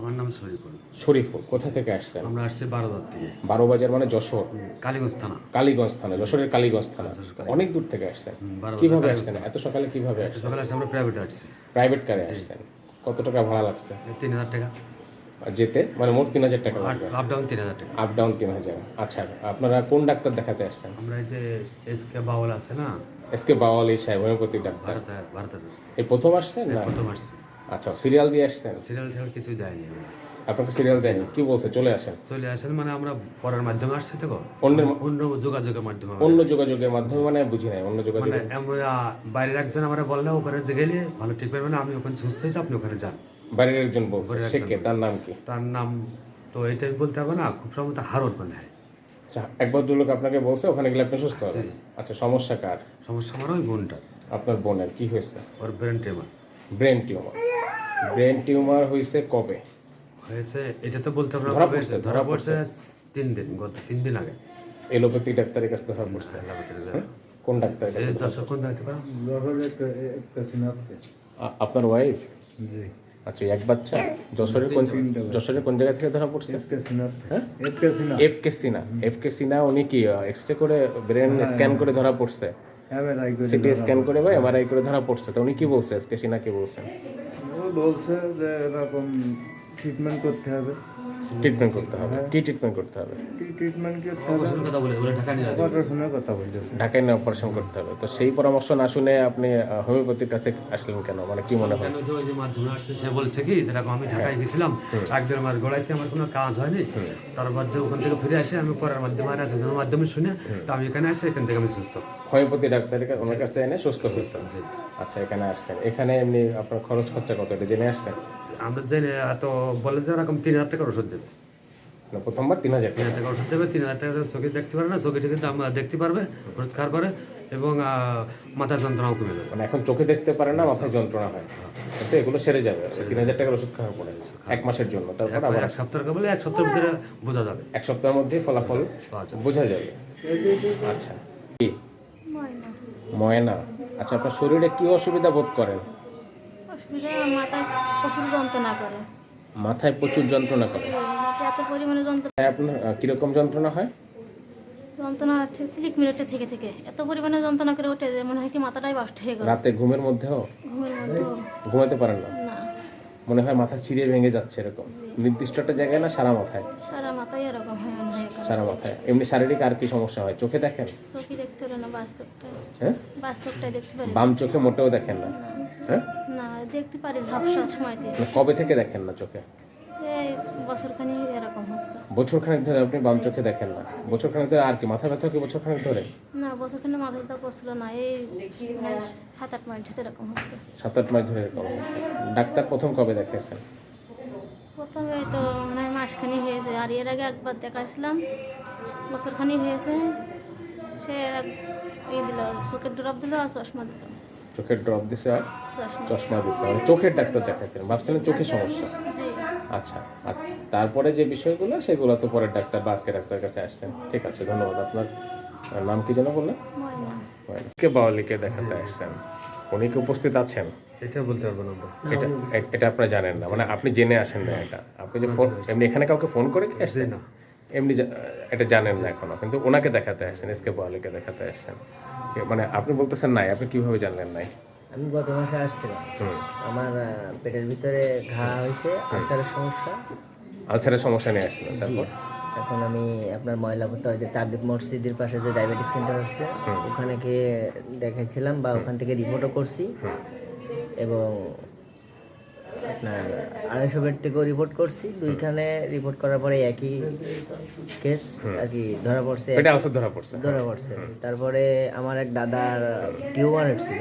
আমার নাম শরীফুল। শরীফুল কোথা থেকে আসছেন? আমরা আসছি বারোদার থেকে বারো বাজার মানে যশোর? কালীগঞ্জ থানা। কালীগঞ্জ থানা যশোরের কালীগঞ্জ থানা। অনেক দূর থেকে আসছেন। কীভাবে আসছেন? এত সকালে কীভাবে আসছেন সকালে আসছি আমরা প্রাইভেটে আসছি। প্রাইভেট কারে আসছেন? কত টাকা ভাড়া লাগছে? তিন হাজার টাকা। আর যেতে? মানে মোট তিন হাজার টাকা আপ ডাউন তিন হাজার টাকা। আপ ডাউন তিন হাজার। আচ্ছা আপনারা কোন ডাক্তার দেখাতে আসছেন? আমরা এই যে এস কে বাউল আছে না? এসকে বাওয়ালি সাহেব হোমিওপ্যাথি ডাক্তার। ভারতে ভারতের এই প্রথম আসছেন না? প্রথম আসছি। আচ্ছা সিরিয়াল দিয়ে আসছেন? সিরিয়াল টিরিয়াল কিছুই দেয়নি আমরা। আপনাকে সিরিয়াল দেয়নি? কি বলছে? চলে আসেন। চলে আসেন মানে আমরা পড়ার মাধ্যমে আসছি তো গো। অন্যের অন্য যোগাযোগের মাধ্যমে অন্য যোগাযোগের মাধ্যমে মানে বুঝি নাই অন্য যোগাযোগ মানে আমরা বাইরের একজন আমরা বললে ওখানে যে গেলে ভালো ঠিক পারবে না আমি ওখানে সুস্থ হয়েছি আপনি ওখানে যান। বাড়ির একজন বলছে সে কে? তার নাম কি? তার নাম তো এটা আমি বলতে পারব না খুব সম্ভবত হারত মনে হয়। আচ্ছা একবার দু লোক আপনাকে বলছে ওখানে গেলে আপনি সুস্থ হবেন? আচ্ছা সমস্যা কার? সমস্যা আমার ওই বোনটা আপনার বোনের কি হয়েছে? ওর brain tumour brain tumour. Brain tumour হয়েছে কবে? হয়েছে এটা তো বলতে পারব ধরা পড়ছে, ধরা পড়ছে। তিন দিন গত তিন দিন আগে। এলোপ্যাথি ডাক্তারের কাছে ধরা পড়ছে। কোন কাছে এই যশোর কোন জায়গাতে পারো? আ- আপনার ওয়াইফ জি। আচ্ছা এক বাচ্চা? যশোরের কোন যশোরের কোন জায়গা থেকে ধরা পড়ছে? হ্যাঁ? এফ কে সিনা এফ কে সিনা উনি কি এক্সরে করে ব্রেন স্ক্যান করে ধরা পড়ছে? এমআরআই করে সিটি স্ক্যান করে বা এমআরআই করে ধরা পড়ছে। তো উনি কি বলছে? এস কে সিনা কি বলছেন বলছে যে এরকম ট্রিটমেন্ট করতে হবে। ট্রিটমেন্ট করতে হবে। কি ট্রিটমেন্ট করতে হবে? ট্রিটমেন্ট কথা বলতেছে। ঢাকায় নিয়ে অপারেশন করতে হবে। তো সেই পরামর্শ না শুনে আপনি হোমিওপ্যাথির কাছে আসলেন কেন? মানে কি মনে হয়? যে মাধ্যমে আসছে সে বলছে কি যেরকম আমি ঢাকায় গেছিলাম এক দেড় মাস গড়াইছি আমার কোনো কাজ হয়নি। তারপর ওখান থেকে ফিরে আসে আমি পড়ার মাধ্যমে আর একজনের মাধ্যমে শুনে তো আমি এখানে আসি এখান থেকে আমি সুস্থ। হোমিওপ্যাথি ডাক্তারের কাছে ওনার কাছে এনে সুস্থ হয়েছেন। আচ্ছা এখানে আসছেন। এখানে এমনি আপনার খরচ খরচা কত এটা জেনে আসছেন? আমরা জেনে এত বলে যে এরকম তিন হাজার টাকার ওষুধ দেবে। প্রথমবার তিন হাজার তিন হাজার টাকা ওষুধ দেবে তিন হাজার টাকা চোখে দেখতে পারে না চোখে কিন্তু আমরা দেখতে পারবে ওষুধ খাওয়ার পরে এবং মাথার যন্ত্রণাও কমে যাবে। মানে এখন চোখে দেখতে পারে না মাথায় যন্ত্রণা হয়। তো এগুলো সেরে যাবে। তিন হাজার টাকার ওষুধ খাওয়া পড়ে এক মাসের জন্য। তারপর আবার এক সপ্তাহ বলে এক সপ্তাহের ভিতরে বোঝা যাবে। এক সপ্তাহের মধ্যে ফলাফল বোঝা যাবে। আচ্ছা। কি? ময়না। ময়না। আচ্ছা আপনার শরীরে কি অসুবিধা বোধ করেন? অসুবিধা প্রচুর যন্ত্রণা করে। মাথায় প্রচুর যন্ত্রণা করে। মাথায় এত পরিমাণে যন্ত্রণা। আপনার আহ, কীরকম যন্ত্রণা হয়? যন্ত্রণা স্লিক মিনিটে থেকে থেকে। এত পরিমাণে যন্ত্রণা করে ওঠে যে মনে হয় কি মাথাটাই বাস্ট হয়ে গেল। রাতে ঘুমের মধ্যেও? ঘুমের মধ্যে ঘুমাতে পারেন না? মনে হয় মাথা চিড়ে ভেঙে যাচ্ছে এরকম। নির্দিষ্ট একটা জায়গায় না সারা মাথায়? সারা মাথায় এরকম হয় হয়। সারা মাথায়। এমনি শারীরিক আর কি সমস্যা হয়? চোখে দেখেন? চোখই দেখতে পারে না বাস চোখটা হ্যাঁ? বাস চোখটাই দেখতে পারি। বাম চোখে মোটেও দেখেন না। হ্যাঁ? না। দেখতে পারি ঝাপসা সময়তে। মানে কবে থেকে দেখেন না চোখে? এই বছরখানি এরকম হচ্ছে। বছরখানেক ধরে আপনি বাম চোখে দেখেন না। বছরখানেক ধরে আর কি মাথা ব্যথা কি বছরখানেক ধরে? না বছরখানি মাথা ব্যথা করছিল না এই মানে সাত আট মাস ধরে এরকম হচ্ছে। সাত আট মাস ধরে এরকম হয়েছে ডাক্তার প্রথম কবে দেখাইছেন প্রথমে তো মানে মাসখানি হয়েছে আর এর আগে একবার দেখাছিলাম বছরখানি হয়েছে। সে এক- ই দিল চোখের ড্রপ দিল আর চশমা দিল। চোখের ড্রপ দিছে আর? চশমা। দিছে মানে চোখের ডাক্তার দেখাইছিলেন ভাবছিলেন চোখের সমস্যা। আচ্ছা আর তারপরে যে বিষয়গুলো সেগুলো তো পরের ডাক্তার বা আজকে ডাক্তারের কাছে আসছেন। ঠিক আছে ধন্যবাদ। আপনার নাম কি যেন বললেন? কে বাওয়ালিকে দেখাতে আসছেন? উনি কি উপস্থিত আছেন? এটা বলতে পারব না এটা এটা আপনারা জানেন না। মানে আপনি জেনে আসেন না এটা। আপনি যে ফোন এমনি এখানে কাউকে ফোন করে কি আসছেন? না। এমনি এটা জানেন না এখনও। কিন্তু ওনাকে দেখাতে আসছেন এসকে বাওয়ালিকে দেখাতে আসছেন। মানে আপনি বলতেছেন নাই আপনি কীভাবে জানলেন নাই? আমি গত মাসে আসছিলাম। আমার পেটের ভিতরে ঘা হয়েছে আলসারের সমস্যা। আলসারের সমস্যা নিয়ে আসছিলেন জি। তারপর? এখন আমি আপনার ময়লাপত্তা ওই যে তাবলিক মসজিদের পাশে যে ডায়াবেটিক সেন্টার আছে ওখানে গিয়ে দেখাইছিলাম বা ওখান থেকে রিপোর্টও করছি। এবং আপনার আড়াইশো বেড থেকেও রিপোর্ট করছি দুইখানে রিপোর্ট করার পরে একই কেস আর কি ধরা পড়ছে। ধরা পড়ছে ধরা পড়ছে। তারপরে আমার এক দাদার টিউমার ছিল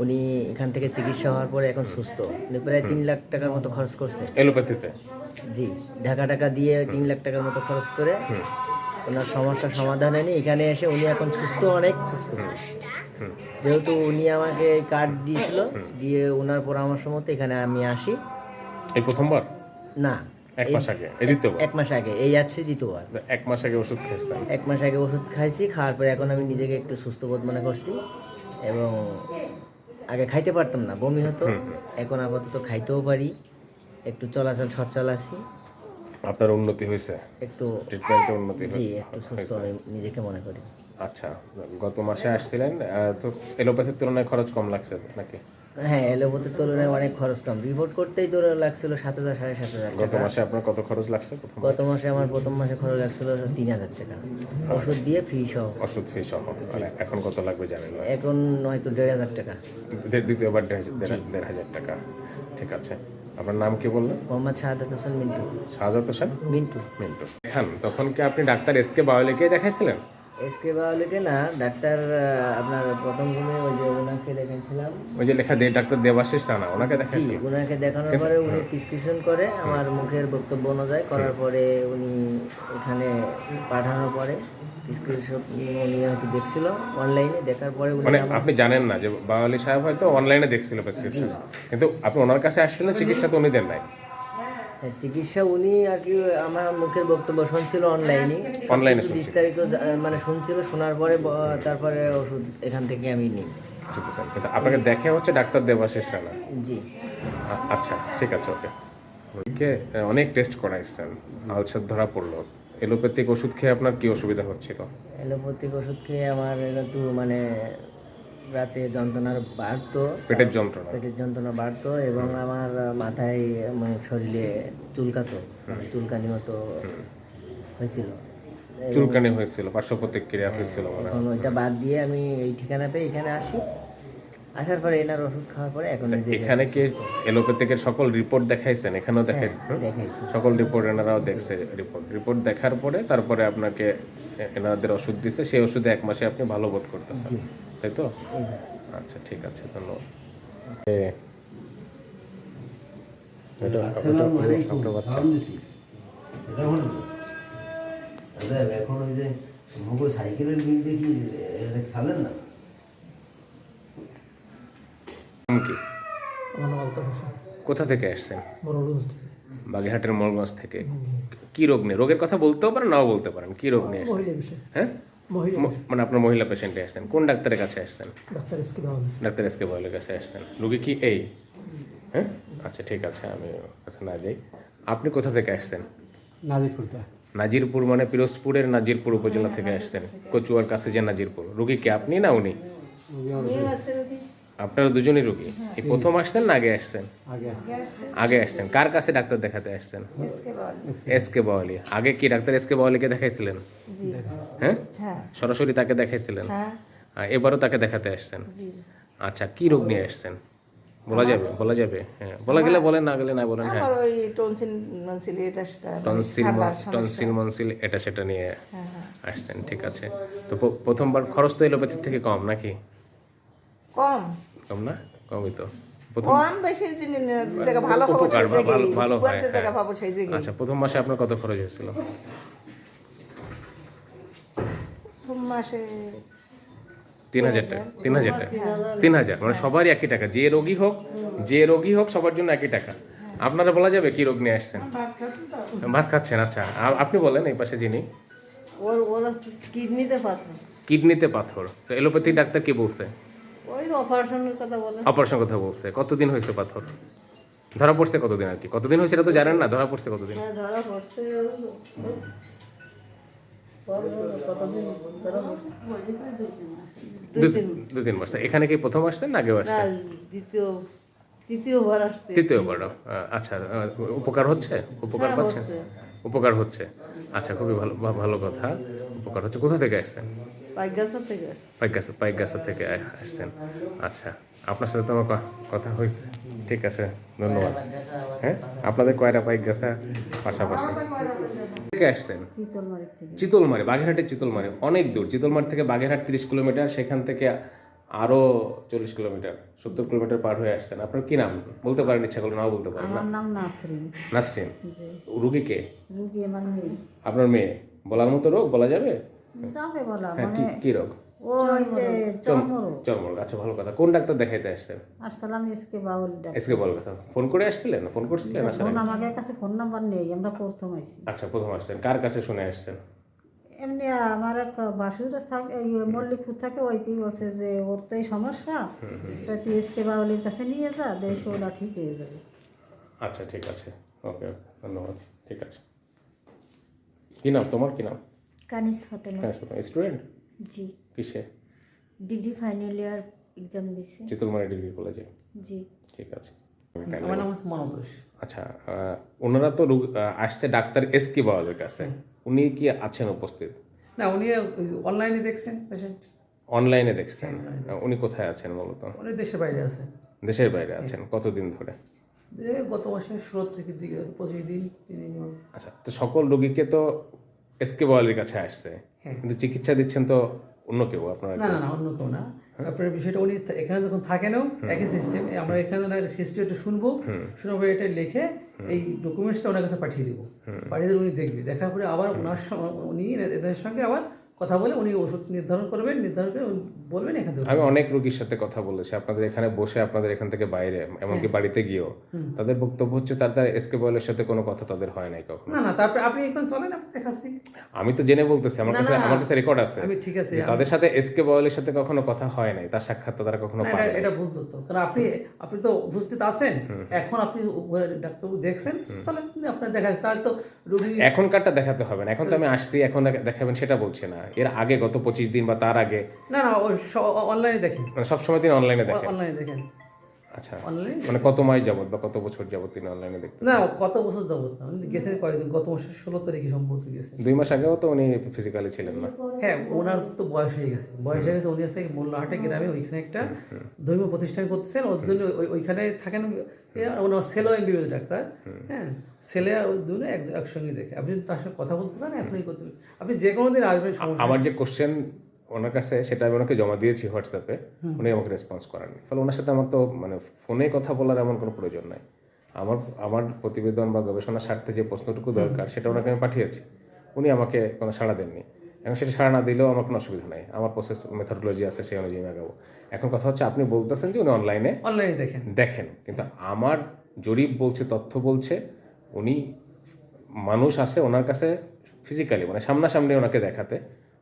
উনি এখান থেকে চিকিৎসা হওয়ার পরে এখন সুস্থ। উনি প্রায় তিন লাখ টাকার মতো খরচ করছে। এলোপ্যাথিতে জি ঢাকা টাকা দিয়ে তিন লাখ টাকার মতো খরচ করে ওনার সমস্যা সমাধান হয়নি। এখানে এসে উনি এখন সুস্থ অনেক সুস্থ। যেহেতু উনি আমাকে কার্ড দিয়েছিল দিয়ে ওনার পরামর্শ মতো এখানে আমি আসি। এই প্রথমবার? না। এক মাস আগে? দ্বিতীয়বার? এক মাস আগে। এই আসছি দ্বিতীয়বার। এক মাস আগে ওষুধ খেয়েছেন এক মাস আগে ওষুধ খাইছি খাওয়ার পরে এখন আমি নিজেকে একটু সুস্থ বোধ মনে করছি। এবং আগে খাইতে পারতাম না বমি হতো। এখন আপাতত খাইতেও পারি। একটু চলাচল সচল আছি। আপনার উন্নতি হয়েছে? একটু ট্রিটমেন্টে উন্নতি জি একটু সুস্থ আমি নিজেকে মনে করি। আচ্ছা গত মাসে আসছিলেন তো এলোপ্যাথির তুলনায় খরচ কম লাগছে নাকি? হ্যাঁ এলোপতির তুলনায় অনেক খরচ কম। রিপোর্ট করতেই তোর লাগছিল সাত হাজার সাড়ে সাত হাজার গত মাসে আপনার কত খরচ লাগছে গত মাসে আমার প্রথম মাসে খরচ লাগছিল তিন হাজার টাকা ওষুধ দিয়ে ফ্রি সহ। ওষুধ ফি সহ। আর এখন কত লাগবে জানেন? না এখন হয়তো দেড় হাজার টাকা। দ্বিতীয়- দ্বিতীয়বার দেড় হাজার- টাকা। ঠিক আছে। আপনার নাম কি বললেন? মোহাম্মদ শাহাদাত হোসেন মিন্টু। শাহাদাত হোসেন? মিন্টু। মিন্টু। দেখান তখন কি আপনি ডাক্তার এস কে বাওয়ালিকে দেখাইছিলেন? এসকে বাউলিকে না ডাক্তার আপনার প্রথম রুমে ওই যে ওনাকে দেখাইছিলাম ওই যে লেখা দে ডাক্তার দেবাশিস রানা ওনাকে জি ওনাকে দেখানোর পরে উনি প্রেসক্রিপশন করে আমার মুখের বক্তব্য অনুযায়ী করার পরে উনি এখানে পাঠানোর পরে প্রেসক্রিপশন উনি হয়তো দেখছিল অনলাইনে দেখার পরে মানে আপনি জানেন না যে বাওয়ালি সাহেব হয়তো অনলাইনে দেখছিল প্রেসক্রিপশন কিন্তু আপনি ওনার কাছে আসছিলেন চিকিৎসা তো উনি দেন নাই। হ্যাঁ, চিকিৎসা উনি আর কি আমার মুখের বক্তব্য শুনছিল অনলাইনে অনলাইনে বিস্তারিত মানে শুনছিল শোনার পরে তারপরে ওষুধ এখান থেকে আমি নিই? কিন্তু আপনাকে দেখে হচ্ছে ডাক্তার দেবাশিস রানা? জি। আচ্ছা ঠিক আছে ওকে। ওকে অনেক টেস্ট করাইছেন আলসার ধরা পড়ল। এলোপ্যাথিক ওষুধ খেয়ে আপনার কি অসুবিধা হচ্ছিল? অ্যালোপ্যাথিক ওষুধ খেয়ে আমার একটু মানে রাতে যন্ত্রণার বাড়তো। পেটের যন্ত্রণা। পেটের যন্ত্রণা বাড়তো এবং আমার মাথায় শরীরে চুলকাতো মানে চুলকানি মতো হয়েছিল। চুলকানি হয়েছিল পার্শ্ব প্রতিক্রিয়া হয়েছিল মনে। এখন ওইটা বাদ দিয়ে আমি এই ঠিকানাতে এখানে আসি। আসার পরে এনার ওষুধ খাওয়ার পরে এখন এখানে কি এলোপ্যাথিকের সকল রিপোর্ট দেখাইছেন? এখানেও দেখাই হুম? সকল রিপোর্ট এনারাও দেখছে রিপোর্ট। রিপোর্ট দেখার পরে তারপরে আপনাকে এনাদের ওষুধ দিছে। সেই ওষুধে এক মাসে আপনি ভালো বোধ করতেছেন। তাই তো? আচ্ছা ঠিক আছে ধন্যবাদ। এখন ওই যে মুগো সাইকেলের বিলটা কি না? কি কোথা থেকে আসছেন? বাগেরহাটের মোরগঞ্জ থেকে। কি রোগ নিয়ে? রোগের কথা বলতেও পারেন নাও বলতে পারেন। কি রোগ নিয়ে আসছেন? হ্যাঁ? মানে আপনার মহিলা পেশেন্টে আসছেন। কোন ডাক্তারের কাছে আসছেন? ডাক্তার এসকে বয়েলের কাছে আসছেন। রুগী কি এই? হ্যাঁ? আচ্ছা ঠিক আছে আমি কাছে না যাই। আপনি কোথা থেকে আসছেন? নাজিরপুর নাজিরপুর মানে পিরোজপুরের নাজিরপুর উপজেলা থেকে আসছেন। কচুয়ার কাছে যে নাজিরপুর। রুগী কি আপনি না উনি? আপনারা দুজনই রুগী। এই প্রথম আসছেন না আগে আসছেন? আগে আসছেন। কার কাছে ডাক্তার দেখাতে আসছেন? S K Bawali. আগে কি ডাক্তার এস কে বাওয়ালিকে দেখাইছিলেন? হ্যাঁ? সরাসরি তাকে দেখাইছিলেন? আর এবারও তাকে দেখাতে আসছেন? আচ্ছা কি রোগ নিয়ে আসছেন? বলা যাবে বলা যাবে। হ্যাঁ বলা গেলে বলেন না গেলে না বলেন হ্যাঁ। আমার ওই টনসিল মনসিল এটা সেটা টনসিল ঠান্ডার টনসিল মনসিল এটা সেটা নিয়ে আসছেন ঠিক আছে। তো প্রথমবার খরচ তো এলোপ্যাথির থেকে কম নাকি? কম। কম না? কমই তো। হয়, হ্যাঁ। আচ্ছা প্রথম মাসে আপনার কত খরচ হয়েছিল? মাসে তিন হাজার টাকা তিন হাজার টাকা। তিন হাজার মানে সবারই একই টাকা যে রোগী হোক যে রোগী হোক সবার জন্য একই টাকা। আপনারা বলা যাবে কি রোগ নিয়ে আসছেন? ভাত খাচ্ছেন আচ্ছা। আপনি বলেন এই পাশে যিনি। ওর ওর কিডনিতে পাথর। কিডনিতে পাথর। তো এলোপ্যাথিক ডাক্তার কি বলছে? অপারেশনের কথা বলে অপারেশন কথা বলছে। কতদিন হয়েছে পাথর? ধরা পড়ছে কতদিন আর কি? কতদিন হয়েছে এটা তো জানেন না ধরা পড়ছে কতদিন? হ্যাঁ, ধরা পড়ছে। দু- তিন মাস। এখানে কি প্রথম আসছেন আগেও আসছেন? দ্বিতীয় তৃতীয়বার আসছে। তৃতীয়বার আচ্ছা উপকার হচ্ছে? উপকার হ্যাঁ, পাচ্ছেন? হচ্ছে। উপকার হচ্ছে। আচ্ছা খুবই ভালো ভালো কথা। উপকার হচ্ছে। কোথা থেকে আসছেন? পাইকাসা পাইকাসা থেকে আসছেন। আচ্ছা আপনার সাথে তো আমার কথা হয়েছে। ঠিক আছে ধন্যবাদ। হ্যাঁ আপনাদের কয়টা পাইকাসা পাশাপাশি? থেকে আসছেন? চিতলমারি বাগেরহাটের চিতলমারি। অনেক দূর। চিতলমারি থেকে বাগেরহাট তিরিশ কিলোমিটার সেখান থেকে আরও চল্লিশ কিলোমিটার সত্তর কিলোমিটার পার হয়ে আসছেন। আপনার কি নাম? বলতে পারেন ইচ্ছা করলে নাও বলতে পারেন। আমার নাম নাসরিন। নাসরিন? রুগী কে? রুগী আমার মেয়ে। আপনার মেয়ে? বলার মতো রোগ? বলা যাবে? যাবে বলা হ্যাঁ কি কি রোগ? ও হচ্ছে চর্মরোগ। চর্মরোগ। আচ্ছা ভালো কথা। কোন ডাক্তার দেখাইতে আসছেন? আসসালাম এসকে বাউল ডাক এসকে বল কথা ফোন করে আসছিলেন? ফোন করছিলেন? আসলে? ফোন আমাদের কাছে ফোন নাম্বার নেই আমরা প্রথম আইছি। আচ্ছা প্রথম আসছেন। কার কাছে শুনে আসছেন? এমনি আমার এক বাসুর থাকে মল্লিকপুর থাকে ওইতেই বলছে যে ওর তো এই সমস্যা। তুই এসকে বাউলির কাছে নিয়ে যা দেশ ওরা ঠিক হয়ে যাবে। আচ্ছা ঠিক আছে। ওকে ওকে ধন্যবাদ। ঠিক আছে। কি নাম? তোমার কি নাম? কানিস ফাতেমা। হ্যাঁ স্টুডেন্ট জি। কিসে? ডিগ্রি ফাইনাল ইয়ার এক্সাম দিছি। চিতলমারি ডিগ্রি কলেজে জি। ঠিক আছে। আমার নাম মনোতোষ আচ্ছা ওনারা তো রোগ- আসছে ডাক্তার এস কে বাওয়ালের কাছে। উনি কি আছেন উপস্থিত? না উনি অনলাইনে দেখছেন পেশেন্ট অনলাইনে দেখছেন। উনি কোথায় আছেন মূলত উনি দেশের বাইরে আছেন। দেশের বাইরে আছেন কতদিন ধরে? গত মাসের ষোলো তারিখের দিকে পঁচিশ দিন আচ্ছা তো সকল রোগীকে তো এস কে বাওয়ালের কাছে আসছে। কিন্তু চিকিৎসা দিচ্ছেন তো অন্য কেউ আপনার না না না অন্য কেউ না। তারপরে বিষয়টা উনি এখানে যখন থাকেনও একই সিস্টেম আমরা এখানে সিস্টেম একটু শুনব শুনব এটা লিখে এই ডকুমেন্টসটা ওনার কাছে পাঠিয়ে দেবো। পাঠিয়ে দিলে উনি দেখবে। দেখার পরে আবার ওনার সঙ্গে উনি এদের সঙ্গে আবার কথা বলে উনি ওষুধ নির্ধারণ করবেন নির্ধারণ করে বলবেন এখান থেকে। আমি অনেক রোগীর সাথে কথা বলেছি। আপনাদের এখানে বসে আপনাদের এখান থেকে বাইরে এমনকি বাড়িতে গিয়েও। তাদের বক্তব্য হচ্ছে তার দ্বারা এস কে বয়েলের সাথে কোনো কথা তাদের হয় নাই কখনো। না না তারপরে আপনি এখন চলেন আপনি দেখাচ্ছি। আমি তো জেনে বলতেছি আমার কাছে আমার কাছে রেকর্ড আছে। আমি ঠিক আছে, তাদের সাথে এস কে বয়েলের সাথে কখনো কথা হয় নাই তার সাক্ষাৎ তারা কখনো না, পায় এটা- নাই। এটা বুঝতো তো। কারণ আপনি আপনি তো উপস্থিত আছেন। এখন আপনি ডাক্তারবাবু দেখছেন। চলেন আপনার দেখা যাচ্ছে তাহলে তো রুগী এখনকারটা দেখাতে হবে না। এখন তো আমি আসছি এখন দেখাবেন সেটা বলছে না। এর আগে গত পঁচিশ দিন বা তার আগে? না না অনলাইনে দেখেন। মানে সবসময় তিনি অনলাইনে দেখেন? অনলাইনে দেখেন। আচ্ছা। অনলাইনে মানে কত মাস যাবত বা কত বছর যাবত তিনি অনলাইনে দেখতেন না কত বছর যাবত না উনি গেছেন কয়েকদিন গত মাসের ষোলো তারিখে সম্ভবত গেছেন। দুই মাস আগেও তো উনি ফিজিক্যালি ছিলেন না? হ্যাঁ ওনার তো বয়স হয়ে গেছে। বয়স হয়ে গেছে উনি আছে মোল্লাহাটে গ্রামে ওইখানে একটা ধর্মীয় প্রতিষ্ঠান করতেছেন। ওর জন্য ওইখানে থাকেন ওনার ছেলেও এমবিবিএস ডাক্তার হ্যাঁ ছেলে দুজনে এক- একসঙ্গে দেখে। আপনি তার সঙ্গে কথা বলতে চান এখনই করতে আপনি যে কোনো দিন আসবেন আমার যে কোশ্চেন ওনার কাছে সেটা আমি ওনাকে জমা দিয়েছি হোয়াটসঅ্যাপে উনি আমাকে রেসপন্স করেননি। ফলে ওনার সাথে আমার তো মানে ফোনে কথা বলার এমন কোনো প্রয়োজন নাই। আমার আমার প্রতিবেদন বা গবেষণার স্বার্থে যে প্রশ্নটুকু দরকার সেটা ওনাকে আমি পাঠিয়েছি। উনি আমাকে কোনো সাড়া দেননি। এখন সেটা সাড়া না দিলেও আমার কোনো অসুবিধা নাই। আমার প্রসেস মেথডোলজি আছে সেই অনুযায়ী আগাবো। এখন কথা হচ্ছে আপনি বলতেছেন যে উনি অনলাইনে অনলাইনে দেখেন। দেখেন। কিন্তু আমার জরিপ বলছে তথ্য বলছে উনি মানুষ আছে ওনার কাছে ফিজিক্যালি মানে সামনাসামনি ওনাকে দেখাতে।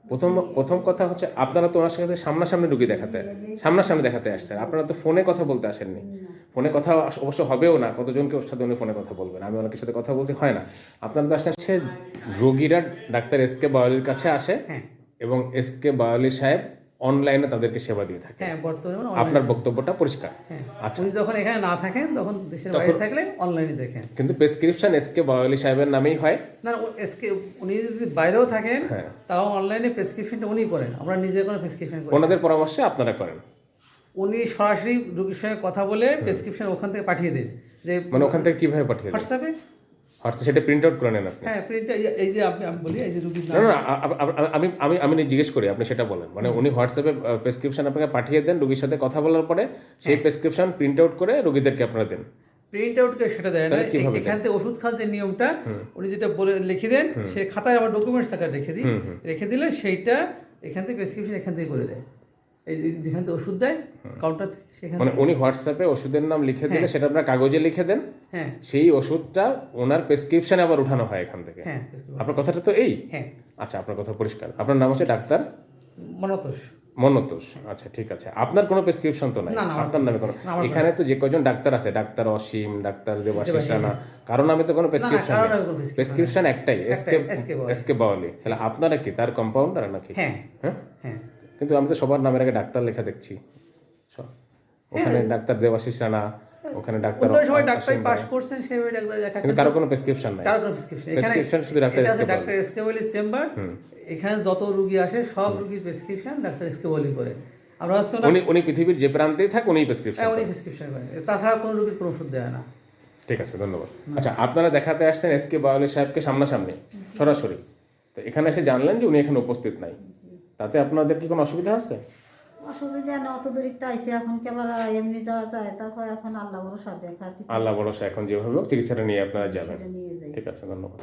প্রথম প্রথম কথা হচ্ছে আপনারা তো ওনার সাথে সামনাসামনি রুগী দেখাতে সামনাসামনি দেখাতে আসছেন। আপনারা তো ফোনে কথা বলতে আসেননি। ফোনে কথা অবশ্য হবেও না কতজনকে ওর সাথে উনি ফোনে কথা বলবেন? আমি ওনার সাথে কথা বলছি হয় না। আপনারা তো আসছেন রোগীরা ডাক্তার এস কে বাওয়ালির কাছে আসে হ্যাঁ। এবং এস কে বাওয়ালি সাহেব অনলাইনে তাদেরকে সেবা দিয়ে থাকে। হ্যাঁ বর্তমানে আপনার বক্তব্যটা পরিষ্কার। হ্যাঁ আচ্ছা। উনি যখন এখানে না থাকেন তখন দেশের বাইরে থাকলে অনলাইনে দেখেন। কিন্তু প্রেসক্রিপশন এস কে বাওয়ালি সাহেবের নামেই হয়। না ও এসকে উনি যদি বাইরেও থাকেন হ্যাঁ। তাও অনলাইনে প্রেসক্রিপশনটা উনি করেন। আমরা নিজে কোনো প্রেসক্রিপশন করি ওনাদের পরামর্শে আপনারা করেন। উনি সরাসরি রোগীর সঙ্গে কথা বলে প্রেসক্রিপশন ওখান থেকে পাঠিয়ে দেন। যে মানে ওখান থেকে কীভাবে পাঠিয়ে হোয়াটসঅ্যাপে হোয়াটসঅ্যাপ সেটা প্রিন্ট আউট করে নেন আপনি। হ্যাঁ প্রিন্ট এই যে আপনি আমি বলি এই যে রুগীর না না আমি আমি আমি জিজ্ঞেস করি আপনি সেটা বলেন। মানে উনি হোয়াটসঅ্যাপে প্রেসক্রিপশন আপনাকে পাঠিয়ে দেন রোগীর সাথে কথা বলার পরে সেই প্রেসক্রিপশন প্রিন্ট আউট করে রোগীদেরকে আপনারা দেন। প্রিন্ট আউট করে সেটা দেয় না। এখান থেকে ওষুধ খাওয়ার যে নিয়মটা উনি যেটা বলে লিখে দেন সে খাতায় আমার ডকুমেন্টস টাকা রেখে দিই। রেখে দিলে সেইটা এখান থেকে প্রেসক্রিপশন এখান থেকে করে দেয়। এই যেখান থেকে ওষুধ দেয় কাউন্টার থেকে সেখান মানে উনি হোয়াটসঅ্যাপে ওষুধের নাম লিখে দিলে সেটা আপনার কাগজে লিখে দেন। হ্যাঁ। সেই ওষুধটা ওনার প্রেসক্রিপশনে আবার উঠানো হয় এখান থেকে। হ্যাঁ আপনার কথাটা তো এই? হ্যাঁ। আচ্ছা আপনার কথা পরিষ্কার। আপনার নাম হচ্ছে ডাক্তার? মনতোষ। মনতোষ। আচ্ছা ঠিক আছে। আপনার কোনো প্রেসক্রিপশন তো নাই? আপনার নামে কোনো এখানে তো যে কজন ডাক্তার আছে ডাক্তার অসীম ডাক্তার দেবাশিস রানা কারণ নামে তো কোনো প্রেসক্রিপশন প্রেসক্রিপশন একটাই এসকে। এসকে বাওয়ালি তাহলে আপনারা কি তার কম্পাউন্ডার নাকি? হ্যাঁ। হ্যাঁ? হ্যাঁ। কিন্তু আমি তো সবার নামের আগে ডাক্তার লেখা দেখছি। ওখানে ডাক্তার দেবাশিস রানা ওখানে ডাক্তার অন্য সময় ডাক্তার পাস করছেন সেই ডাক্তার দেখা কিন্তু কারও কোনো প্রেসক্রিপশন নাই। কারও কোনো প্রেসক্রিপশন এখানে প্রেসক্রিপশন শুধু ডাক্তার এটা এসকে হচ্ছে ডাক্তার এসকেবলি চেম্বার এখানে যত রুগী আসে সব রুগীর প্রেসক্রিপশন ডাক্তার এসকেবলি করে। আমরা না উনি উনি পৃথিবীর যে প্রান্তেই থাক উনি প্রেসক্রিপশন হ্যাঁ, উনি প্রেসক্রিপশন করে। তাছাড়া কোনো রুগীর কোনো ওষুধ দেয় না। ঠিক আছে ধন্যবাদ। আচ্ছা আপনারা দেখাতে আসছেন এস কে বাওয়ালি সাহেবকে সামনাসামনি সরাসরি। তো এখানে এসে জানলেন যে উনি এখানে উপস্থিত নাই। তাতে আপনাদের কি কোনো অসুবিধা আছে? অসুবিধা না অত দূরিত্ব আইসে এখন কেবল এমনি যাওয়া যায়? তারপর এখন আল্লাহ ভরসা দেখা আল্লাহ ভরসা এখন যেভাবে হোক চিকিৎসাটা নিয়ে আপনারা যাবেন। ঠিক আছে ধন্যবাদ।